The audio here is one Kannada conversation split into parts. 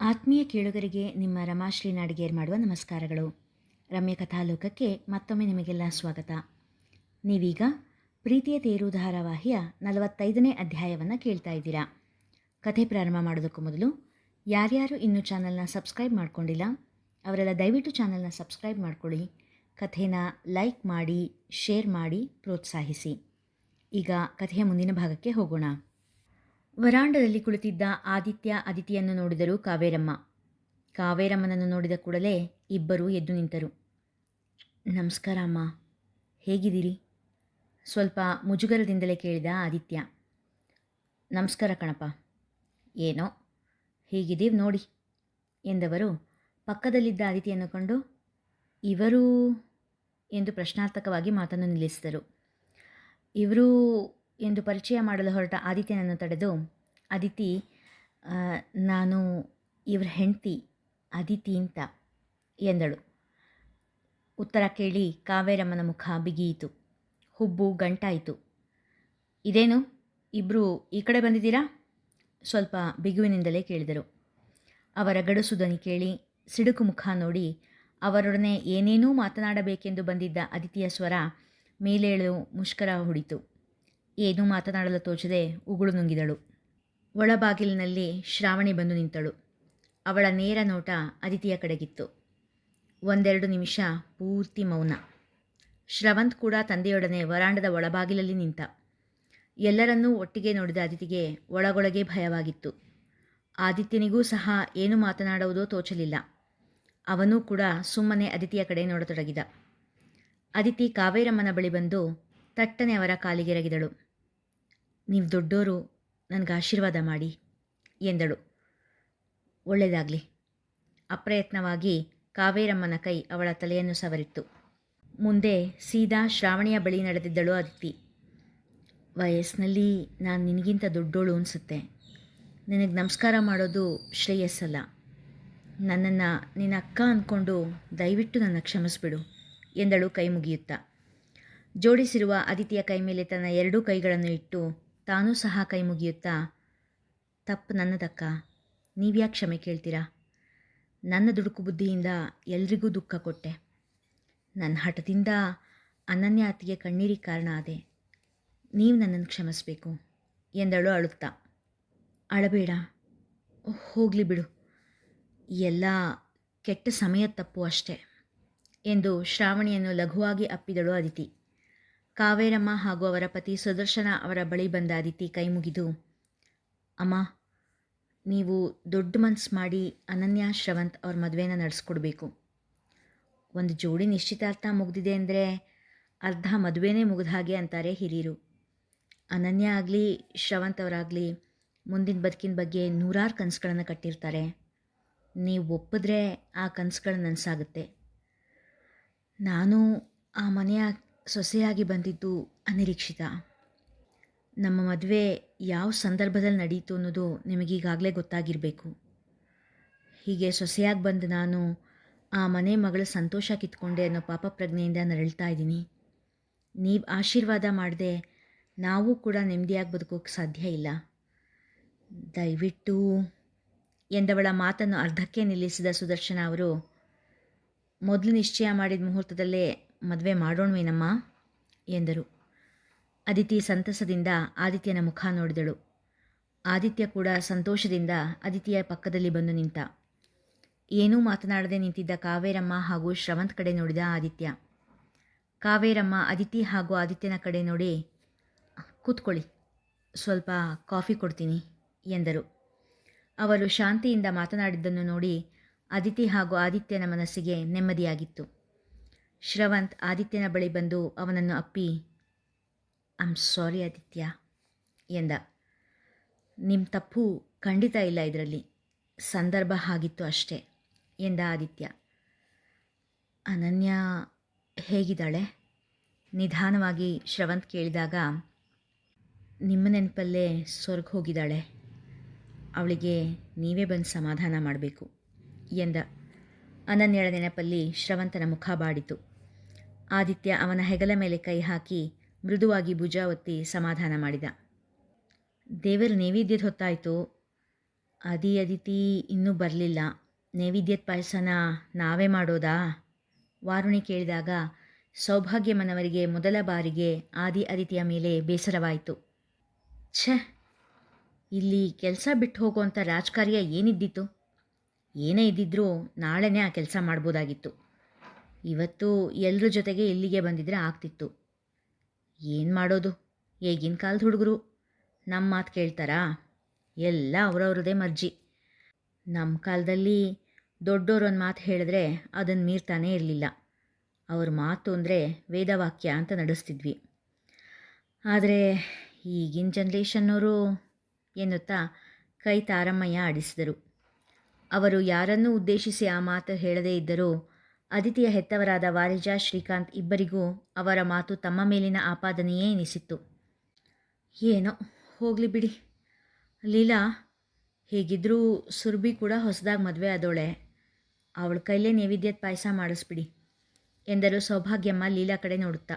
ಆತ್ಮೀಯ ಕೇಳುಗರಿಗೆ ನಿಮ್ಮ ರಮಾಶ್ರೀ ನಾಡಿಗೇರ್ ಮಾಡುವ ನಮಸ್ಕಾರಗಳು. ರಮ್ಯ ಕಥಾಲೋಕಕ್ಕೆ ಮತ್ತೊಮ್ಮೆ ನಿಮಗೆಲ್ಲ ಸ್ವಾಗತ. ನೀವೀಗ ಪ್ರೀತಿಯ ತೇರು ಧಾರಾವಾಹಿಯ ನಲವತ್ತೈದನೇ ಅಧ್ಯಾಯವನ್ನು ಕೇಳ್ತಾ ಇದ್ದೀರಾ. ಕಥೆ ಪ್ರಾರಂಭ ಮಾಡೋದಕ್ಕೂ ಮೊದಲು ಯಾರ್ಯಾರು ಇನ್ನೂ ಚಾನಲ್ನ ಸಬ್ಸ್ಕ್ರೈಬ್ ಮಾಡ್ಕೊಂಡಿಲ್ಲ, ಅವರೆಲ್ಲ ದಯವಿಟ್ಟು ಚಾನಲ್ನ ಸಬ್ಸ್ಕ್ರೈಬ್ ಮಾಡ್ಕೊಳ್ಳಿ, ಕಥೆನ ಲೈಕ್ ಮಾಡಿ, ಶೇರ್ ಮಾಡಿ, ಪ್ರೋತ್ಸಾಹಿಸಿ. ಈಗ ಕಥೆಯ ಮುಂದಿನ ಭಾಗಕ್ಕೆ ಹೋಗೋಣ. ವರಾಂಡದಲ್ಲಿ ಕುಳಿತಿದ್ದ ಆದಿತ್ಯ ಅದಿತಿಯನ್ನು ನೋಡಿದರು ಕಾವೇರಮ್ಮ. ಕಾವೇರಮ್ಮನನ್ನು ನೋಡಿದ ಕೂಡಲೇ ಇಬ್ಬರೂ ಎದ್ದು ನಿಂತರು. ನಮಸ್ಕಾರ ಅಮ್ಮ. ಹೇಗಿದ್ದೀರಿ? ಸ್ವಲ್ಪ ಮುಜುಗರದಿಂದಲೇ ಕೇಳಿದ ಆದಿತ್ಯ. ನಮಸ್ಕಾರ ಕಣಪ್ಪ. ಏನೋ? ಹೀಗಿದ್ದೀವಿ ನೋಡಿ ಎಂದವರು ಪಕ್ಕದಲ್ಲಿದ್ದ ಆದಿತಿಯನ್ನು ಕಂಡು ಇವರು ಎಂದು ಪ್ರಶ್ನಾರ್ಥಕವಾಗಿ ಮಾತನ್ನು ನಿಲ್ಲಿಸಿದರು. ಇವರು ಎಂದು ಪರಿಚಯ ಮಾಡಲು ಹೊರಟ ಆದಿತ್ಯನನ್ನು ತಡೆದು ಅದಿತಿ ನಾನು ಇವ್ರ ಹೆಂಡತಿ ಅದಿತಿ ಅಂತ ಎಂದಳು. ಉತ್ತರ ಕೇಳಿ ಕಾವೇರಮ್ಮನ ಮುಖ ಬಿಗಿಯಿತು. ಹುಬ್ಬು ಗಂಟಾಯಿತು. ಇದೇನು? ಇಬ್ಬರು ಈ ಕಡೆ ಬಂದಿದ್ದೀರಾ? ಸ್ವಲ್ಪ ಬಿಗುವಿನಿಂದಲೇ ಕೇಳಿದರು. ಅವರ ಗಡುಸು ಕೇಳಿ ಸಿಡುಕು ಮುಖ ನೋಡಿ, ಅವರೊಡನೆ ಏನೇನೂ ಮಾತನಾಡಬೇಕೆಂದು ಬಂದಿದ್ದ ಅದಿತಿಯ ಸ್ವರ ಮೇಲೇಳು ಮುಷ್ಕರ ಹೊಡಿತು. ಏನೂ ಮಾತನಾಡಲು ತೋಚದೆ ಉಗುಳು ನುಂಗಿದಳು. ಒಳಬಾಗಿಲಿನಲ್ಲಿ ಶ್ರಾವಣಿ ಬಂದು ನಿಂತಳು. ಅವಳ ನೇರ ನೋಟ ಅದಿತಿಯ ಕಡೆಗಿತ್ತು. ಒಂದೆರಡು ನಿಮಿಷ ಪೂರ್ತಿ ಮೌನ. ಶ್ರವಂತ್ ಕೂಡ ತಂದೆಯೊಡನೆ ವರಾಂಡದ ಒಳಬಾಗಿಲಲ್ಲಿ ನಿಂತ. ಎಲ್ಲರನ್ನೂ ಒಟ್ಟಿಗೆ ನೋಡಿದ ಅದಿತಿಗೆ ಒಳಗೊಳಗೆ ಭಯವಾಗಿತ್ತು. ಆದಿತ್ಯನಿಗೂ ಸಹ ಏನು ಮಾತನಾಡುವುದೋ ತೋಚಲಿಲ್ಲ. ಅವನೂ ಕೂಡ ಸುಮ್ಮನೆ ಅದಿತಿಯ ಕಡೆ ನೋಡತೊಡಗಿದ. ಅದಿತಿ ಕಾವೇರಮ್ಮನ ಬಳಿ ಬಂದು ತಟ್ಟನೆ ಅವರ ಕಾಲಿಗೆರಗಿದಳು ನೀವು ದೊಡ್ಡೋರು, ನನಗೆ ಆಶೀರ್ವಾದ ಮಾಡಿ, ಎಂದಳು. ಒಳ್ಳೆಯದಾಗಲಿ ಅಪ್ರಯತ್ನವಾಗಿ ಕಾವೇರಮ್ಮನ ಕೈ ಅವಳ ತಲೆಯನ್ನು ಸವರಿತ್ತು. ಮುಂದೆ ಸೀದಾ ಶ್ರಾವಣಿಯ ಬಳಿ ನಡೆದಿದ್ದಳು ಅದಿತಿ ವಯಸ್ಸಿನಲ್ಲಿ ನಾನು ನಿನಗಿಂತ ದೊಡ್ಡೋಳು ಅನಿಸುತ್ತೆ. ನಿನಗೆ ನಮಸ್ಕಾರ ಮಾಡೋದು ಶ್ರೇಯಸ್ಸಲ್ಲ. ನನ್ನನ್ನು ನಿನ್ನ ಅಕ್ಕ ಅಂದ್ಕೊಂಡು ದಯವಿಟ್ಟು ನನ್ನ ಕ್ಷಮಿಸ್ಬಿಡು, ಎಂದಳು ಕೈ ಮುಗಿಯುತ್ತಾ ಜೋಡಿಸಿರುವ ಅದಿತಿಯ ಕೈ ಮೇಲೆ ತನ್ನ ಎರಡೂ ಕೈಗಳನ್ನು ಇಟ್ಟು ತಾನೂ ಸಹ ಕೈ ಮುಗಿಯುತ್ತಾ, ತಪ್ಪು ನನ್ನದಕ್ಕ, ನೀವ್ಯಾಕೆ ಕ್ಷಮೆ ಕೇಳ್ತೀರಾ? ನನ್ನ ದುಡುಕು ಬುದ್ಧಿಯಿಂದ ಎಲ್ರಿಗೂ ದುಃಖ ಕೊಟ್ಟೆ. ನನ್ನ ಹಠದಿಂದ ಅನನ್ಯ ಅತಿಗೆ ಕಣ್ಣೀರಿಗೆ ಕಾರಣ ಆದೆ. ನೀವು ನನ್ನನ್ನು ಕ್ಷಮಿಸಬೇಕು, ಎಂದಳು ಅಳುತ್ತಾ. ಅಳಬೇಡ, ಹೋಗಲಿ ಬಿಡು. ಎಲ್ಲ ಕೆಟ್ಟ ಸಮಯ ತಪ್ಪು ಅಷ್ಟೆ, ಎಂದು ಶ್ರಾವಣಿಯನ್ನು ಲಘುವಾಗಿ ಅಪ್ಪಿದಳು ಅದಿತಿ. ಕಾವೇರಮ್ಮ ಹಾಗೂ ಅವರ ಪತಿ ಸುದರ್ಶನ ಅವರ ಬಳಿ ಬಂದ ಅದಿತಿ ಕೈ ಮುಗಿದು, ಅಮ್ಮ, ನೀವು ದೊಡ್ಡ ಮನಸ್ಸು ಮಾಡಿ ಅನನ್ಯ, ಶ್ರವಂತ್ ಅವ್ರ ಮದುವೆನ ನಡೆಸ್ಕೊಡ್ಬೇಕು. ಒಂದು ಜೋಡಿ ನಿಶ್ಚಿತಾರ್ಥ ಮುಗ್ದಿದೆ ಅಂದರೆ ಅರ್ಧ ಮದುವೆನೇ ಮುಗಿದ ಹಾಗೆ ಅಂತಾರೆ ಹಿರಿಯರು. ಅನನ್ಯ ಆಗಲಿ, ಶ್ರವಂತ್ ಅವರಾಗಲಿ ಮುಂದಿನ ಬದುಕಿನ ಬಗ್ಗೆ ನೂರಾರು ಕನಸುಗಳನ್ನು ಕಟ್ಟಿರ್ತಾರೆ. ನೀವು ಒಪ್ಪಿದ್ರೆ ಆ ಕನಸುಗಳು ನನಸಾಗುತ್ತೆ. ನಾನು ಆ ಮನೆಯ ಸೊಸೆಯಾಗಿ ಬಂದಿದ್ದು ಅನಿರೀಕ್ಷಿತ. ನಮ್ಮ ಮದುವೆ ಯಾವ ಸಂದರ್ಭದಲ್ಲಿ ನಡೀತು ಅನ್ನೋದು ನಿಮಗೀಗಾಗಲೇ ಗೊತ್ತಾಗಿರಬೇಕು. ಹೀಗೆ ಸೊಸೆಯಾಗಿ ಬಂದು ನಾನು ಆ ಮನೆ ಮಗಳ ಸಂತೋಷ ಕಿತ್ಕೊಂಡೆ ಅನ್ನೋ ಪಾಪ ಪ್ರಜ್ಞೆಯಿಂದ ನರಳ್ತಾ ಇದ್ದೀನಿ. ನೀವು ಆಶೀರ್ವಾದ ಮಾಡದೆ ನಾವು ಕೂಡ ನೆಮ್ಮದಿಯಾಗಿ ಬದುಕೋಕ್ಕೆ ಸಾಧ್ಯ ಇಲ್ಲ. ದಯವಿಟ್ಟು ಎಂದವಳ ಮಾತನ್ನು ಅರ್ಧಕ್ಕೆ ನಿಲ್ಲಿಸಿದ ಸುದರ್ಶನ ಅವರು, ಮೊದಲು ನಿಶ್ಚಯ ಮಾಡಿದ ಮುಹೂರ್ತದಲ್ಲೇ ಮದುವೆ ಮಾಡೋಣವೇನಮ್ಮ? ಎಂದರು. ಅದಿತಿ ಸಂತಸದಿಂದ ಆದಿತ್ಯನ ಮುಖ ನೋಡಿದಳು. ಆದಿತ್ಯ ಕೂಡ ಸಂತೋಷದಿಂದ ಅದಿತಿಯ ಪಕ್ಕದಲ್ಲಿ ಬಂದು ನಿಂತ. ಏನೂ ಮಾತನಾಡದೆ ನಿಂತಿದ್ದ ಕಾವೇರಮ್ಮ ಹಾಗೂ ಶ್ರವಂತ್ ಕಡೆ ನೋಡಿದ ಆದಿತ್ಯ. ಕಾವೇರಮ್ಮ ಅದಿತಿ ಹಾಗೂ ಆದಿತ್ಯನ ಕಡೆ ನೋಡಿ, ಕೂತ್ಕೊಳ್ಳಿ, ಸ್ವಲ್ಪ ಕಾಫಿ ಕೊಡ್ತೀನಿ ಎಂದರು. ಅವರು ಶಾಂತಿಯಿಂದ ಮಾತನಾಡಿದ್ದನ್ನು ನೋಡಿ ಅದಿತಿ ಹಾಗೂ ಆದಿತ್ಯನ ಮನಸ್ಸಿಗೆ ನೆಮ್ಮದಿಯಾಗಿತ್ತು. ಶ್ರವಂತ್ ಆದಿತ್ಯನ ಬಳಿ ಬಂದು ಅವನನ್ನು ಅಪ್ಪಿ ಐಮ್ ಸಾರಿ ಆದಿತ್ಯ, ಎಂದ. ನಿಮ್ಮ ತಪ್ಪು ಖಂಡಿತ ಇಲ್ಲ ಇದರಲ್ಲಿ. ಸಂದರ್ಭ ಆಗಿತ್ತು ಅಷ್ಟೇ, ಎಂದ ಆದಿತ್ಯ. ಅನನ್ಯ ಹೇಗಿದ್ದಾಳೆ? ನಿಧಾನವಾಗಿ ಶ್ರವಂತ್ ಕೇಳಿದಾಗ, ನಿಮ್ಮ ನೆನಪಲ್ಲೇ ಸ್ವರ್ಗ ಹೋಗಿದ್ದಾಳೆ. ಅವಳಿಗೆ ನೀವೇ ಬಂದು ಸಮಾಧಾನ ಮಾಡಬೇಕು, ಎಂದ. ಅನನ್ಯಳ ನೆನಪಲ್ಲಿ ಶ್ರವಂತನ ಮುಖ ಬಾಡಿತು. ಆದಿತ್ಯ ಅವನ ಹೆಗಲ ಮೇಲೆ ಕೈ ಹಾಕಿ ಮೃದುವಾಗಿ ಭುಜ ಒತ್ತಿ ಸಮಾಧಾನ ಮಾಡಿದ. ದೇವರ ನೈವೇದ್ಯದ ಹೊತ್ತಾಯಿತು. ಅದಿ ಅದಿತಿ, ಇನ್ನೂ ಬರಲಿಲ್ಲ. ನೈವೇದ್ಯದ ಪಾಯಸನ ನಾವೇ ಮಾಡೋದಾ? ವಾರುಣಿ ಕೇಳಿದಾಗ ಸೌಭಾಗ್ಯಮನವರಿಗೆ ಮೊದಲ ಬಾರಿಗೆ ಆದಿ ಅದಿತಿಯ ಮೇಲೆ ಬೇಸರವಾಯಿತು. ಛೆ, ಇಲ್ಲಿ ಕೆಲಸ ಬಿಟ್ಟು ಹೋಗುವಂಥ ರಾಜಕಾರ್ಯ ಏನಿದ್ದಿತ್ತು? ಏನೇ ಇದ್ದಿದ್ರೂ ನಾಳೆನೇ ಆ ಕೆಲಸ ಮಾಡ್ಬೋದಾಗಿತ್ತು. ಇವತ್ತು ಎಲ್ಲರ ಜೊತೆಗೆ ಇಲ್ಲಿಗೆ ಬಂದಿದ್ರೆ ಆಗ್ತಿತ್ತು. ಏನು ಮಾಡೋದು? ಈಗಿನ ಕಾಲದ ಹುಡುಗರು. ನಮ್ಮ ಮಾತು ಕೇಳ್ತಾರಾ? ಎಲ್ಲ ಅವರವ್ರದೇ ಮರ್ಜಿ. ನಮ್ಮ ಕಾಲದಲ್ಲಿ ದೊಡ್ಡೋರೊಂದು ಮಾತು ಹೇಳಿದ್ರೆ ಅದನ್ನು ಮೀರ್ತಾನೇ ಇರಲಿಲ್ಲ. ಅವ್ರ ಮಾತು ಅಂದರೆ ವೇದವಾಕ್ಯ ಅಂತ ನಡೆಸ್ತಿದ್ವಿ. ಆದರೆ ಈಗಿನ ಜನ್ರೇಷನ್ನವರು ಎನ್ನುತ್ತಾ ಕೈ ತಾರಮ್ಮಯ್ಯ ಆಡಿಸಿದರು. ಅವರು ಯಾರನ್ನೂ ಉದ್ದೇಶಿಸಿ ಆ ಮಾತು ಹೇಳದೇ ಇದ್ದರೂ ಅದಿತಿಯ ಹೆತ್ತವರಾದ ವಾರಿಜಾ, ಶ್ರೀಕಾಂತ್ ಇಬ್ಬರಿಗೂ ಅವರ ಮಾತು ತಮ್ಮ ಮೇಲಿನ ಆಪಾದನೆಯೇ ಎನಿಸಿತ್ತು. ಏನೋ, ಹೋಗಲಿ ಬಿಡಿ. ಲೀಲಾ ಹೇಗಿದ್ದರೂ ಸುರ್ಬಿ ಕೂಡ ಹೊಸದಾಗಿ ಮದುವೆ ಆದೋಳೆ. ಅವಳ ಕೈಲೇ ನೈವೇದ್ಯದ ಪಾಯಸ ಮಾಡಿಸ್ಬಿಡಿ ಎಂದರು ಸೌಭಾಗ್ಯಮ್ಮ ಲೀಲಾ ಕಡೆ ನೋಡುತ್ತಾ.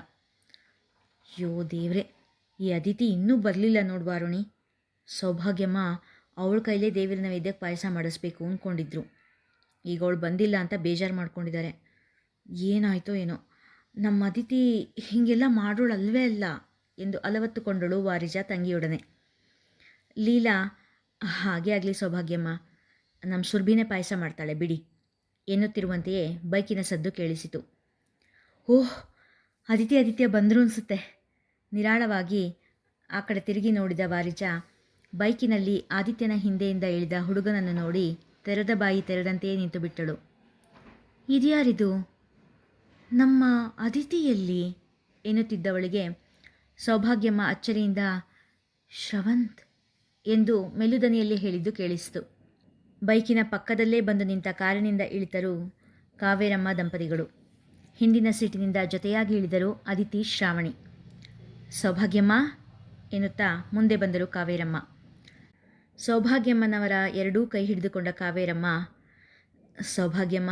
ಯೋ ದೇವ್ರೆ, ಈ ಅದಿತಿ ಇನ್ನೂ ಬರಲಿಲ್ಲ ನೋಡ್ಬಾರುಣಿ ಸೌಭಾಗ್ಯಮ್ಮ ಅವಳ ಕೈಲೇ ದೇವರ ನೈವೇದ್ಯಕ್ಕೆ ಪಾಯಸ ಮಾಡಿಸ್ಬೇಕು ಅಂದ್ಕೊಂಡಿದ್ರು ಈಗ ಅವಳು ಬಂದಿಲ್ಲ ಅಂತ ಬೇಜಾರು ಮಾಡ್ಕೊಂಡಿದ್ದಾರೆ ಏನಾಯ್ತೋ ಏನೋ. ನಮ್ಮ ಅದಿತಿ ಹೀಗೆಲ್ಲ ಮಾಡೋಳು ಅಲ್ವೇ ಅಲ್ಲ ಎಂದು ಅಲವತ್ತುಕೊಂಡಳು ವಾರಿಜಾ ತಂಗಿಯೊಡನೆ. ಲೀಲಾ, ಹಾಗೆ ಆಗಲಿ ಸೌಭಾಗ್ಯಮ್ಮ. ನಮ್ಮ ಸುರ್ಭಿನೇ ಪಾಯಸ ಮಾಡ್ತಾಳೆ, ಬಿಡಿ ಎನ್ನುತ್ತಿರುವಂತೆಯೇ ಬೈಕಿನ ಸದ್ದು ಕೇಳಿಸಿತು. ಓಹ್, ಅದಿತಿ ಆದಿತ್ಯ ಬಂದರು ಅನಿಸುತ್ತೆ. ನಿರಾಳವಾಗಿ ಆ ಕಡೆ ತಿರುಗಿ ನೋಡಿದ ವಾರಿಜಾ ಬೈಕಿನಲ್ಲಿ ಆದಿತ್ಯನ ಹಿಂದೆಯಿಂದ ಇಳಿದ ಹುಡುಗನನ್ನು ನೋಡಿ ತೆರೆದ ಬಾಯಿ ತೆರೆದಂತೆಯೇ ನಿಂತು ಬಿಟ್ಟಳು. ಇದ್ಯಾರಿದು ನಮ್ಮ ಅದಿತಿಯಲ್ಲಿ ಎನ್ನುತ್ತಿದ್ದವಳಿಗೆ ಸೌಭಾಗ್ಯಮ್ಮ ಅಚ್ಚರಿಯಿಂದ, ಶ್ರವಂತ್ ಎಂದು ಮೆಲುದನಿಯಲ್ಲಿ ಹೇಳಿದ್ದು ಕೇಳಿಸಿತು. ಬೈಕಿನ ಪಕ್ಕದಲ್ಲೇ ಬಂದು ನಿಂತ ಕಾರಿನಿಂದ ಇಳಿತರು ಕಾವೇರಮ್ಮ ದಂಪತಿಗಳು. ಹಿಂದಿನ ಸೀಟಿನಿಂದ ಜೊತೆಯಾಗಿ ಇಳಿದರು ಅದಿತಿ ಶ್ರಾವಣಿ. ಸೌಭಾಗ್ಯಮ್ಮ ಎನ್ನುತ್ತಾ ಮುಂದೆ ಬಂದರು ಕಾವೇರಮ್ಮ. ಸೌಭಾಗ್ಯಮ್ಮನವರ ಎರಡೂ ಕೈ ಹಿಡಿದುಕೊಂಡ ಕಾವೇರಮ್ಮ, ಸೌಭಾಗ್ಯಮ್ಮ,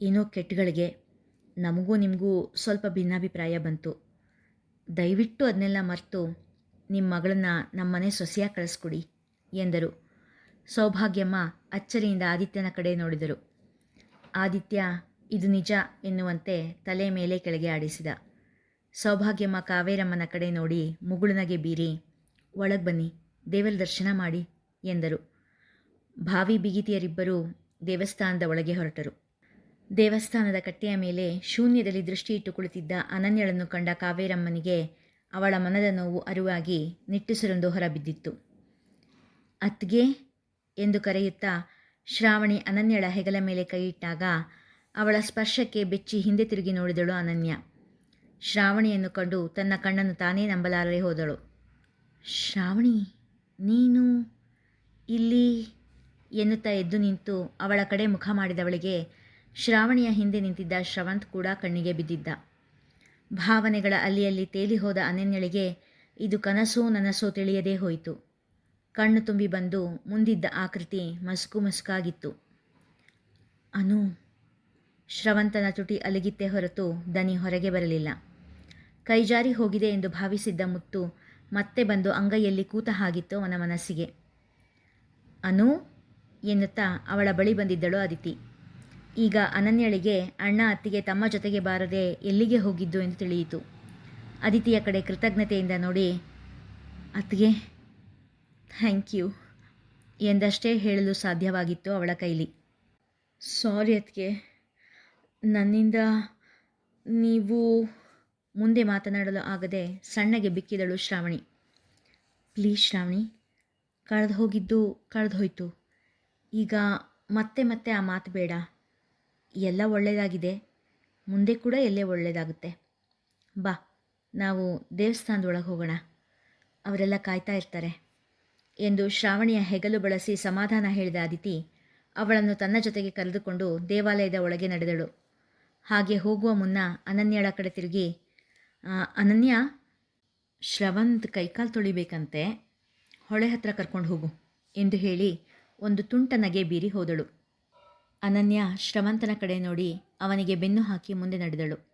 ಏನೋ ಕೆಟ್ಟಗಳಿಗೆ. ನಮಗೂ ನಿಮಗೂ ಸ್ವಲ್ಪ ಭಿನ್ನಾಭಿಪ್ರಾಯ ಬಂತು. ದಯವಿಟ್ಟು ಅದನ್ನೆಲ್ಲ ಮರೆತು ನಿಮ್ಮ ಮಗಳನ್ನ ನಮ್ಮನೆ ಸೊಸೆಯಾಗಿ ಕಳಿಸ್ಕೊಡಿ ಎಂದರು. ಸೌಭಾಗ್ಯಮ್ಮ ಅಚ್ಚರಿಯಿಂದ ಆದಿತ್ಯನ ಕಡೆ ನೋಡಿದರು. ಆದಿತ್ಯ, ಇದು ನಿಜ ಎನ್ನುವಂತೆ ತಲೆ ಮೇಲೆ ಕೆಳಗೆ ಆಡಿಸಿದ. ಸೌಭಾಗ್ಯಮ್ಮ ಕಾವೇರಮ್ಮನ ಕಡೆ ನೋಡಿ ಮುಗುಳುನಗೆ ಬೀರಿ, ಒಳಗೆ ಬನ್ನಿ, ದೇವರ ದರ್ಶನ ಮಾಡಿ ಎಂದರು. ಭಾವಿ ಬಿಗಿತಿಯರಿಬ್ಬರೂ ದೇವಸ್ಥಾನದ ಒಳಗೆ ಹೊರಟರು. ದೇವಸ್ಥಾನದ ಕಟ್ಟೆಯ ಮೇಲೆ ಶೂನ್ಯದಲ್ಲಿ ದೃಷ್ಟಿ ಇಟ್ಟು ಕುಳಿತಿದ್ದ ಅನನ್ಯಳನ್ನು ಕಂಡ ಕಾವೇರಮ್ಮನಿಗೆ ಅವಳ ಮನದ ನೋವು ಅರಿವಾಗಿ ನಿಟ್ಟುಸಿರೊಂದು ಹೊರಬಿದ್ದಿತ್ತು. ಅತ್ಗೆ ಎಂದು ಕರೆಯುತ್ತಾ ಶ್ರಾವಣಿ ಅನನ್ಯಳ ಹೆಗಲ ಮೇಲೆ ಕೈಯಿಟ್ಟಾಗ ಅವಳ ಸ್ಪರ್ಶಕ್ಕೆ ಬೆಚ್ಚಿ ಹಿಂದೆ ತಿರುಗಿ ನೋಡಿದಳು ಅನನ್ಯ. ಶ್ರಾವಣಿಯನ್ನು ಕಂಡು ತನ್ನ ಕಣ್ಣನ್ನು ತಾನೇ ನಂಬಲಾರದೆ ಹೋದಳು. ಶ್ರಾವಣಿ, ನೀನು ಎನ್ನುತ್ತಾ ಎದ್ದು ನಿಂತು ಅವಳ ಕಡೆ ಮುಖ ಮಾಡಿದವಳಿಗೆ ಶ್ರಾವಣಿಯ ಹಿಂದೆ ನಿಂತಿದ್ದ ಶ್ರವಂತ್ ಕೂಡ ಕಣ್ಣಿಗೆ ಬಿದ್ದಿದ್ದ. ಭಾವನೆಗಳ ಅಲ್ಲಿಯಲ್ಲಿ ತೇಲಿ ಹೋದ ಅನನ್ಯಳಿಗೆ, ಇದು ಕನಸೋ ನನಸೋ ತಿಳಿಯದೇ ಹೋಯಿತು. ಕಣ್ಣು ತುಂಬಿ ಬಂದು ಮುಂದಿದ್ದ ಆಕೃತಿ ಮಸ್ಕು ಮಸ್ಕಾಗಿತ್ತು. ಅನು, ಶ್ರವಂತನ ತುಟಿ ಅಲಗಿತ್ತೆ ಹೊರತು ದನಿ ಹೊರಗೆ ಬರಲಿಲ್ಲ. ಕೈಜಾರಿ ಹೋಗಿದೆ ಎಂದು ಭಾವಿಸಿದ್ದ ಮುತ್ತು ಮತ್ತೆ ಬಂದು ಅಂಗೈಯಲ್ಲಿ ಕೂತ ಹಾಗಿತ್ತು ಅವನ ಮನಸ್ಸಿಗೆ. ಅನು ಎನ್ನುತ್ತಾ ಅವಳ ಬಳಿ ಬಂದಿದ್ದಳು ಅದಿತಿ ಈಗ ಅನನ್ಯಳಿಗೆ, ಅಣ್ಣ ಅತ್ತಿಗೆ ತಮ್ಮ ಜೊತೆಗೆ ಬಾರದೆ ಎಲ್ಲಿಗೆ ಹೋಗಿದ್ದು ಎಂದು ತಿಳಿಯಿತು. ಅದಿತಿಯ ಕಡೆ ಕೃತಜ್ಞತೆಯಿಂದ ನೋಡಿ, ಅತ್ತಿಗೆ ಥ್ಯಾಂಕ್ ಯು ಎಂದಷ್ಟೇ ಹೇಳಲು ಸಾಧ್ಯವಾಗಿತ್ತು ಅವಳ ಕೈಲಿ. ಸಾರಿ ಅತ್ತಿಗೆ, ನನ್ನಿಂದ ನೀವು ಮುಂದೆ ಮಾತನಾಡಲು ಆಗದೆ ಸಣ್ಣಗೆ ಬಿಕ್ಕಿದಳು ಶ್ರಾವಣಿ. ಪ್ಲೀಸ್ ಶ್ರಾವಣಿ, ಕಳೆದು ಹೋಗಿದ್ದು ಕಳೆದು ಹೋಯಿತು. ಈಗ ಮತ್ತೆ ಮತ್ತೆ ಆ ಮಾತು ಬೇಡ. ಎಲ್ಲ ಒಳ್ಳೆಯದಾಗಿದೆ ಮುಂದೆ ಕೂಡ ಎಲ್ಲೇ ಒಳ್ಳೆಯದಾಗುತ್ತೆ ಬಾ, ನಾವು ದೇವಸ್ಥಾನದೊಳಗೆ ಹೋಗೋಣ. ಅವರೆಲ್ಲ ಕಾಯ್ತಾ ಇರ್ತಾರೆ. ಎಂದು ಶ್ರಾವಣಿಯ ಹೆಗಲು ಬಳಸಿ ಸಮಾಧಾನ ಹೇಳಿದ ಅದಿತಿ, ಅವಳನ್ನು ತನ್ನ ಜೊತೆಗೆ ಕರೆದುಕೊಂಡು ದೇವಾಲಯದ ಒಳಗೆ ನಡೆದಳು. ಹಾಗೆ ಹೋಗುವ ಮುನ್ನ ಅನನ್ಯಳ ಕಡೆ ತಿರುಗಿ ಅನನ್ಯ, ಶ್ರವಂತ್ ಕೈಕಾಲು ತೊಳಿಬೇಕಂತೆ. ಹೊಳೆ ಹತ್ರ ಕರ್ಕೊಂಡು ಹೋಗು ಎಂದು ಹೇಳಿ ಒಂದು ತುಂಟ ನಗೆ ಬೀರಿ ಹೋದಳು. ಅನನ್ಯ ಶ್ರವಂತನ ಕಡೆ ನೋಡಿ ಅವನಿಗೆ ಬೆನ್ನು ಹಾಕಿ ಮುಂದೆ ನಡೆದಳು.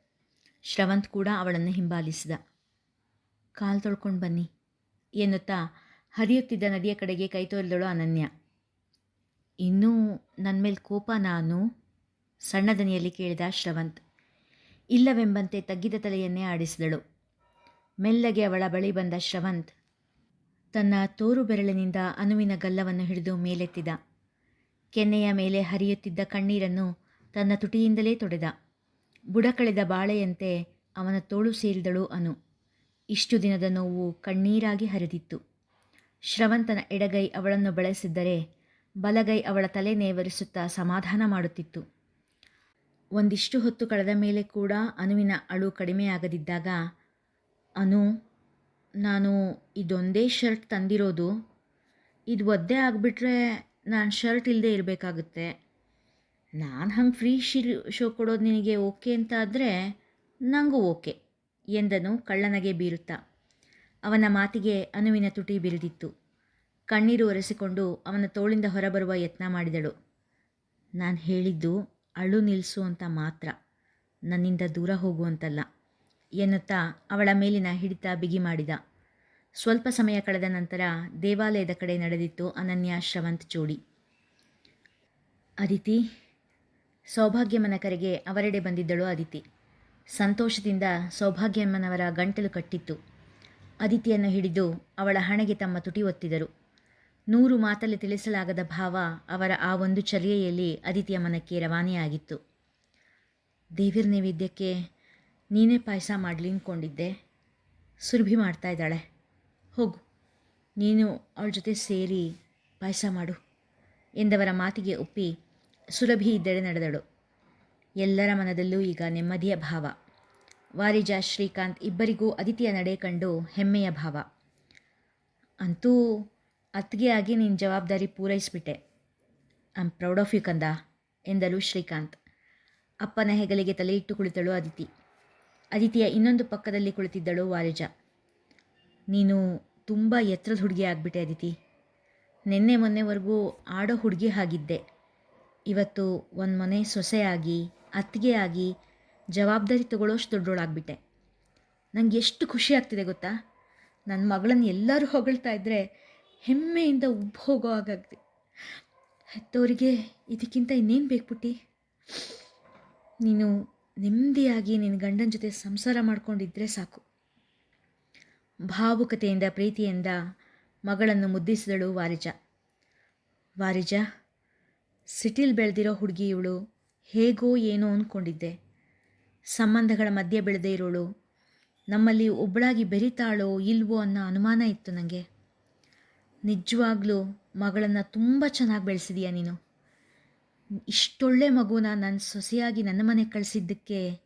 ಶ್ರವಂತ್ ಕೂಡ ಅವಳನ್ನು ಹಿಂಬಾಲಿಸಿದ. ಕಾಲು ತೊಳ್ಕೊಂಡು ಬನ್ನಿ ಎನ್ನುತ್ತಾ ಹರಿಯುತ್ತಿದ್ದ ನದಿಯ ಕಡೆಗೆ ಕೈ ತೋರಿದಳು ಅನನ್ಯ. ಇನ್ನೂ ನನ್ನ ಮೇಲೆ ಕೋಪ ನಾನು? ಸಣ್ಣ ದನಿಯಲ್ಲಿ ಕೇಳಿದ ಶ್ರವಂತ್. ಇಲ್ಲವೆಂಬಂತೆ ತಗ್ಗಿದ ತಲೆಯನ್ನೇ ಆಡಿಸಿದಳು. ಮೆಲ್ಲಗೆ ಅವಳ ಬಳಿ ಬಂದ ಶ್ರವಂತ್ ತನ್ನ ತೋರು ಬೆರಳಿನಿಂದ ಅನುವಿನ ಗಲ್ಲವನ್ನು ಹಿಡಿದು ಮೇಲೆತ್ತಿದ. ಕೆನ್ನೆಯ ಮೇಲೆ ಹರಿಯುತ್ತಿದ್ದ ಕಣ್ಣೀರನ್ನು ತನ್ನ ತುಟಿಯಿಂದಲೇ ತೊಡೆದ. ಬುಡಕಳೆದ ಬಾಳೆಯಂತೆ ಅವನ ತೋಳು ಸೇರಿದಳು ಅನು. ಇಷ್ಟು ದಿನದ ನೋವು ಕಣ್ಣೀರಾಗಿ ಹರಿದಿತ್ತು. ಶ್ರವಂತನ ಎಡಗೈ ಅವಳನ್ನು ಬಳಸಿದ್ದರೆ ಬಲಗೈ ಅವಳ ತಲೆ ನೇವರಿಸುತ್ತಾ ಸಮಾಧಾನ ಮಾಡುತ್ತಿತ್ತು. ಒಂದಿಷ್ಟು ಹೊತ್ತು ಕಳೆದ ಮೇಲೆ ಕೂಡ ಅನುವಿನ ಅಳು ಕಡಿಮೆಯಾಗದಿದ್ದಾಗ, ಅನು ನಾನು ಇದೊಂದೇ ಶರ್ಟ್ ತಂದಿರೋದು. ಇದು ಒದ್ದೆ ಆಗಿಬಿಟ್ರೆ ನಾನು ಶರ್ಟ್ ಇಲ್ಲದೆ ಇರಬೇಕಾಗುತ್ತೆ. ನಾನು ಹಂಗೆ ಫ್ರೀ ಶಿರ್ ಶೋ ಕೊಡೋದು ನಿನಗೆ ಓಕೆ ಅಂತ ಆದರೆ ನನಗೂ ಓಕೆ ಎಂದನು ಕಳ್ಳನಗೆ ಬೀರುತ್ತಾ. ಅವನ ಮಾತಿಗೆ ಅನುವಿನ ತುಟಿ ಬಿರಿದಿತ್ತು. ಕಣ್ಣೀರು ಒರೆಸಿಕೊಂಡು ಅವನ ತೋಳಿಂದ ಹೊರಬರುವ ಯತ್ನ ಮಾಡಿದಳು. ನಾನು ಹೇಳಿದ್ದು ಅಳು ನಿಲ್ಲಿಸು ಅಂತ ಮಾತ್ರ. ನನ್ನಿಂದ ದೂರ ಹೋಗುವಂತಲ್ಲ ಎನ್ನುತ್ತಾ ಅವಳ ಮೇಲಿನ ಹಿಡಿತ ಬಿಗಿ ಮಾಡಿದ. ಸ್ವಲ್ಪ ಸಮಯ ಕಳೆದ ನಂತರ ದೇವಾಲಯದ ಕಡೆ ನಡೆದಿತ್ತು ಅನನ್ಯ ಶ್ರವಂತ್ ಜೋಡಿ ಅದಿತಿ ಸೌಭಾಗ್ಯಮ್ಮನ ಕರೆಗೆ ಅವರೆಡೆ ಬಂದಿದ್ದಳು ಅದಿತಿ. ಸಂತೋಷದಿಂದ ಸೌಭಾಗ್ಯಮ್ಮನವರ ಗಂಟಲು ಕಟ್ಟಿತ್ತು. ಅದಿತಿಯನ್ನು ಹಿಡಿದು ಅವಳ ಹಣೆಗೆ ತಮ್ಮ ತುಟಿ ಒತ್ತಿದರು. ನೂರು ಮಾತಲ್ಲಿ ತಿಳಿಸಲಾಗದ ಭಾವ ಅವರ ಆ ಒಂದು ಚರ್ಯೆಯಲ್ಲಿ ಅದಿತಿಯ ಮನಕ್ಕೆ ರವಾನೆಯಾಗಿತ್ತು. ದೇವಿರ ನೈವೇದ್ಯಕ್ಕೆ ನೀನೇ ಪಾಯಸ ಮಾಡಲಿ ಅಂದ್ಕೊಂಡಿದ್ದೆ ಸುರಭಿ ಮಾಡ್ತಾ ಇದ್ದಾಳೆ. ಹೋಗು, ನೀನು ಅವಳ ಜೊತೆ ಸೇರಿ ಪಾಯಸ ಮಾಡು ಎಂದವರ ಮಾತಿಗೆ ಒಪ್ಪಿ ಸುರಭಿ ಇದ್ದೆಡೆ ನಡೆದಳು. ಎಲ್ಲರ ಮನದಲ್ಲೂ ಈಗ ನೆಮ್ಮದಿಯ ಭಾವ. ವಾರಿಜ, ಶ್ರೀಕಾಂತ್ ಇಬ್ಬರಿಗೂ ಅದಿತಿಯ ನಡೆ ಕಂಡು ಹೆಮ್ಮೆಯ ಭಾವ. ಅಂತೂ ಅತ್ತಿಗೆ ಆಗಿ ನಿನ್ನ ಜವಾಬ್ದಾರಿ ಪೂರೈಸಿಬಿಟ್ಟೆ. ಆಮ್ ಪ್ರೌಡ್ ಆಫ್ ಯು ಕಂದ ಎಂದಳು ಶ್ರೀಕಾಂತ್. ಅಪ್ಪನ ಹೆಗಲಿಗೆ ತಲೆಯಿಟ್ಟು ಕುಳಿತಳು ಅದಿತಿ. ಅದಿತಿಯ ಇನ್ನೊಂದು ಪಕ್ಕದಲ್ಲಿ ಕುಳಿತಿದ್ದಳು ವಾರಿಜ. ನೀನು ತುಂಬ ಎತ್ತರದ ಹುಡುಗಿ ಆಗಿಬಿಟ್ಟೆ ಅದಿತಿ ನಿನ್ನೆ ಮೊನ್ನೆವರೆಗೂ ಆಡೋ ಹುಡುಗಿ ಆಗಿದ್ದೆ. ಇವತ್ತು ಒಂದು ಮನೆ ಸೊಸೆಯಾಗಿ ಅತ್ತಿಗೆ ಆಗಿ ಜವಾಬ್ದಾರಿ ತಗೊಳ್ಳೋಷ್ಟು ದೊಡ್ಡೋಳಾಗ್ಬಿಟ್ಟೆ. ನನಗೆ ಎಷ್ಟು ಖುಷಿ ಆಗ್ತಿದೆ ಗೊತ್ತಾ? ನನ್ನ ಮಗಳನ್ನು ಎಲ್ಲರೂ ಹೊಗಳ್ತಾ ಇದ್ದರೆ ಹೆಮ್ಮೆಯಿಂದ ಉಬ್ಬು ಹೋಗೋ ಹಾಗಾಗ್ತಿ. ಹೆತ್ತವರಿಗೆ ಇದಕ್ಕಿಂತ ಇನ್ನೇನು ಬೇಕು ಪುಟ್ಟಿ? ನೀನು ನೆಮ್ಮದಿಯಾಗಿ ನಿನ್ನ ಗಂಡನ ಜೊತೆ ಸಂಸಾರ ಮಾಡ್ಕೊಂಡಿದ್ರೆ ಸಾಕು. ಭಾವುಕತೆಯಿಂದ, ಪ್ರೀತಿಯಿಂದ ಮಗಳನ್ನು ಮುದ್ದಿಸಿದಳು ವಾರಿಜ. ವಾರಿಜ, ಸಿಟಿಲ್ ಬೆಳೆದಿರೋ ಹುಡುಗಿ ಇವಳು ಹೇಗೋ ಏನೋ ಅಂದ್ಕೊಂಡಿದ್ದೆ ಸಂಬಂಧಗಳ ಮಧ್ಯೆ ಬೆಳೆದೇ ಇರೋಳು. ನಮ್ಮಲ್ಲಿ ಒಬ್ಬಳಾಗಿ ಬೆರಿತಾಳೋ ಇಲ್ವೋ ಅನ್ನೋ ಅನುಮಾನ ಇತ್ತು ನನಗೆ ನಿಜವಾಗ್ಲೂ ಮಗಳನ್ನು ತುಂಬ ಚೆನ್ನಾಗಿ ಬೆಳೆಸಿದೀಯ ನೀನು. ಇಷ್ಟೊಳ್ಳೆ ಮಗುನ ನನ್ನ ಸೊಸೆಯಾಗಿ ನನ್ನ ಮನೆಗೆ ಕಳಿಸಿದ್ದಕ್ಕೆ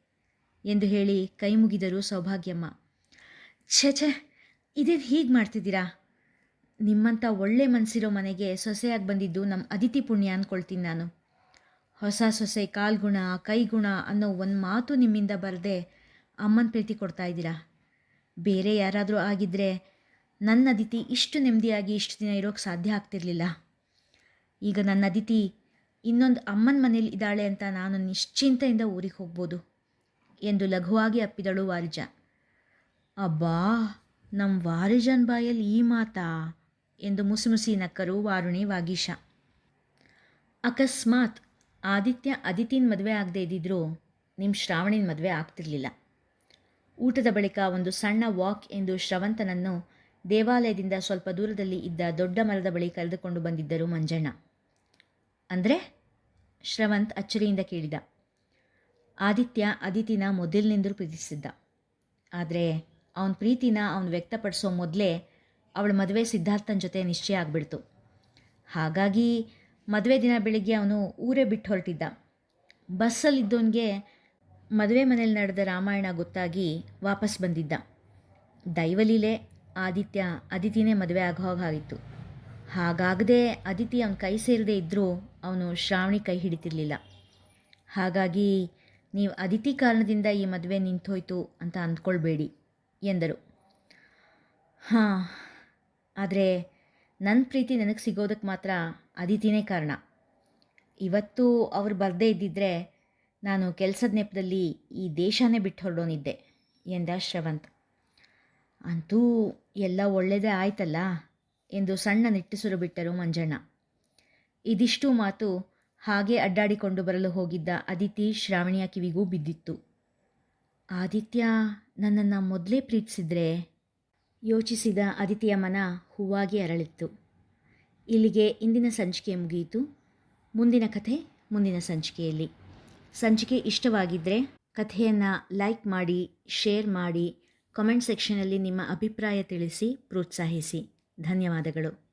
ಎಂದು ಹೇಳಿ ಕೈ ಮುಗಿದರು ಸೌಭಾಗ್ಯಮ್ಮ. ಛೇ ಛೇ, ಇದೇನು ಹೀಗೆ ಮಾಡ್ತಿದ್ದೀರಾ? ನಿಮ್ಮಂಥ ಒಳ್ಳೆ ಮನಸ್ಸಿರೋ ಮನೆಗೆ ಸೊಸೆಯಾಗಿ ಬಂದಿದ್ದು ನಮ್ಮ ಅದಿತಿ ಪುಣ್ಯ ಅಂದ್ಕೊಳ್ತೀನಿ ನಾನು. ಹೊಸ ಸೊಸೆ ಕಾಲ್ಗುಣ, ಕೈಗುಣ ಅನ್ನೋ ಒಂದು ಮಾತು ನಿಮ್ಮಿಂದ ಬರದೆ ಅಮ್ಮನ ಪ್ರೀತಿ ಕೊಡ್ತಾ ಇದ್ದೀರಾ? ಬೇರೆ ಯಾರಾದರೂ ಆಗಿದ್ದರೆ ನನ್ನ ಅದಿತಿ ಇಷ್ಟು ನೆಮ್ಮದಿಯಾಗಿ ಇಷ್ಟು ದಿನ ಇರೋಕ್ಕೆ ಸಾಧ್ಯ ಆಗ್ತಿರಲಿಲ್ಲ. ಈಗ ನನ್ನ ಅದಿತಿ ಇನ್ನೊಂದು ಅಮ್ಮನ ಮನೇಲಿ ಇದ್ದಾಳೆ ಅಂತ ನಾನು ನಿಶ್ಚಿಂತೆಯಿಂದ ಊರಿಗೆ ಹೋಗ್ಬೋದು ಎಂದು ಲಘುವಾಗಿ ಅಪ್ಪಿದಳು ವಾರಿಜ. ಅಬ್ಬಾ ನಮ್ಮ ವಾರಿಜನ್ ಬಾಯಲ್ಲಿ ಈ ಮಾತಾ? ಎಂದು ಮುಸುಮುಸಿ ನಕ್ಕರು ವಾರುಣಿ ವಾಗೀಶ. ಅಕಸ್ಮಾತ್ ಆದಿತ್ಯ ಅದಿತಿನ ಮದುವೆ ಆಗದೆ ಇದ್ದಿದ್ರೂ ನಿಮ್ಮ ಶ್ರಾವಣಿನ ಮದುವೆ ಆಗ್ತಿರ್ಲಿಲ್ಲ. ಊಟದ ಬಳಿಕ ಒಂದು ಸಣ್ಣ ವಾಕ್ ಎಂದು ಶ್ರವಂತನನ್ನು ದೇವಾಲಯದಿಂದ ಸ್ವಲ್ಪ ದೂರದಲ್ಲಿ ಇದ್ದ ದೊಡ್ಡ ಮರದ ಬಳಿ ಕರೆದುಕೊಂಡು ಬಂದಿದ್ದರು ಮಂಜಣ್ಣ. ಅಂದರೆ ಶ್ರವಂತ್ ಅಚ್ಚರಿಯಿಂದ ಕೇಳಿದ. ಆದಿತ್ಯ ಅದಿತಿನ ಮೊದಲಿನಿಂದಲೂ ಪ್ರೀತಿಸಿದ್ದ. ಆದರೆ ಅವನ ಪ್ರೀತಿನ ಅವನು ವ್ಯಕ್ತಪಡಿಸೋ ಮೊದಲೇ ಅವಳ ಮದುವೆ ಸಿದ್ಧಾರ್ಥನ ಜೊತೆ ನಿಶ್ಚಯ ಆಗಿಬಿಡ್ತು. ಹಾಗಾಗಿ ಮದುವೆ ದಿನ ಬೆಳಿಗ್ಗೆ ಅವನು ಊರೇ ಬಿಟ್ಟು ಹೊರಟಿದ್ದ. ಬಸ್ಸಲ್ಲಿದ್ದವನಿಗೆ ಮದುವೆ ಮನೇಲಿ ನಡೆದ ರಾಮಾಯಣ ಗೊತ್ತಾಗಿ ವಾಪಸ್ ಬಂದಿದ್ದ. ದೈವಲೀಲೆ ಆದಿತ್ಯ ಅದಿತಿನೇ ಮದುವೆ ಆಗೋ ಹಾಗಿತ್ತು ಹಾಗಾಗದೆ ಅದಿತಿ ಅವನ ಕೈ ಸೇರದೆ ಇದ್ದರೂ ಅವನು ಶ್ರಾವಣಿ ಕೈ ಹಿಡಿತಿರ್ಲಿಲ್ಲ. ಹಾಗಾಗಿ ನೀವು ಅದಿತಿ ಕಾರಣದಿಂದ ಈ ಮದುವೆ ನಿಂತೋಯ್ತು ಅಂತ ಅಂದ್ಕೊಳ್ಬೇಡಿ, ಎಂದರು. ಹಾಂ, ಆದರೆ ನನ್ನ ಪ್ರೀತಿ ನನಗೆ ಸಿಗೋದಕ್ಕೆ ಮಾತ್ರ ಅದಿತಿನೇ ಕಾರಣ. ಇವತ್ತು ಅವ್ರು ಬರದೇ ಇದ್ದಿದ್ದರೆ ನಾನು ಕೆಲಸದ ನೆಪದಲ್ಲಿ ಈ ದೇಶನೇ ಬಿಟ್ಟು ಹೊರಡೋನಿದ್ದೆ, ಎಂದ ಶ್ರವಂತ್. ಅಂತೂ ಎಲ್ಲ ಒಳ್ಳೆಯದೇ ಆಯ್ತಲ್ಲ? ಎಂದು ಸಣ್ಣ ನಿಟ್ಟುಸಿರು ಬಿಟ್ಟರು ಮಂಜಣ್ಣ. ಇದಿಷ್ಟು ಮಾತು ಹಾಗೆ ಅಡ್ಡಾಡಿಕೊಂಡು ಬರಲು ಹೋಗಿದ್ದ ಅದಿತಿ ಶ್ರಾವಣಿಯ ಕಿವಿಗೂ ಬಿದ್ದಿತ್ತು. ಆದಿತ್ಯ, ನನ್ನನ್ನು ಮೊದಲೇ ಪ್ರೀತಿಸಿದ್ರೆ? ಯೋಚಿಸಿದ ಅದಿತಿಯ ಮನ ಹೂವಾಗಿ ಅರಳಿತ್ತು. ಇಲ್ಲಿಗೆ ಇಂದಿನ ಸಂಚಿಕೆ ಮುಗಿಯಿತು. ಮುಂದಿನ ಕಥೆ ಮುಂದಿನ ಸಂಚಿಕೆಯಲ್ಲಿ. ಸಂಚಿಕೆ ಇಷ್ಟವಾಗಿದ್ದರೆ ಕಥೆಯನ್ನು ಲೈಕ್ ಮಾಡಿ, ಶೇರ್ ಮಾಡಿ, ಕಮೆಂಟ್ ಸೆಕ್ಷನಲ್ಲಿ ನಿಮ್ಮ ಅಭಿಪ್ರಾಯ ತಿಳಿಸಿ, ಪ್ರೋತ್ಸಾಹಿಸಿ. ಧನ್ಯವಾದಗಳು.